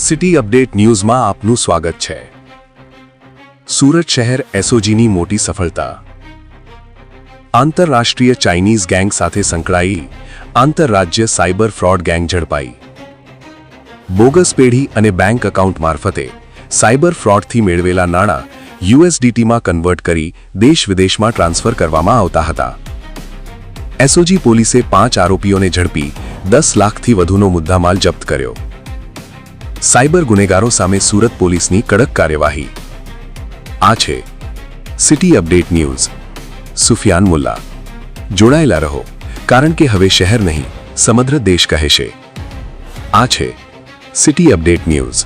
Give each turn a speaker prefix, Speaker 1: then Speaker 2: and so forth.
Speaker 1: City update ન્યૂઝમાં આપનું સ્વાગત છે. સુરત શહેર એસઓજીની મોટી સફળતા. આંતરરાષ્ટ્રીય ચાઇનીઝ ગેંગ સાથે સંકળાયેલી આંતરરાજ્ય સાયબર ફ્રોડ ગેંગ ઝડપાઈ. બોગસ પેઢી અને બેંક એકાઉન્ટ મારફતે સાયબર ફ્રોડથી મેળવેલા નાણાં યુએસડીટીમાં કન્વર્ટ કરી દેશ વિદેશમાં ટ્રાન્સફર કરવામાં આવતા હતા. એસઓજી પોલીસે પાંચ આરોપીઓને ઝડપી દસ લાખથી વધુનો મુદ્દામાલ જપ્ત કર્યો. સાયબર ગુનેગારો સામે સુરત પોલીસની કડક કાર્યવાહી. આ છે city update news. Sufiyan Mulla. જોડાયેલા રહો, કારણ કે હવે શહેર નહીં, સમગ્ર દેશ કહે છે. આ છે સિટી અપડેટ ન્યૂઝ.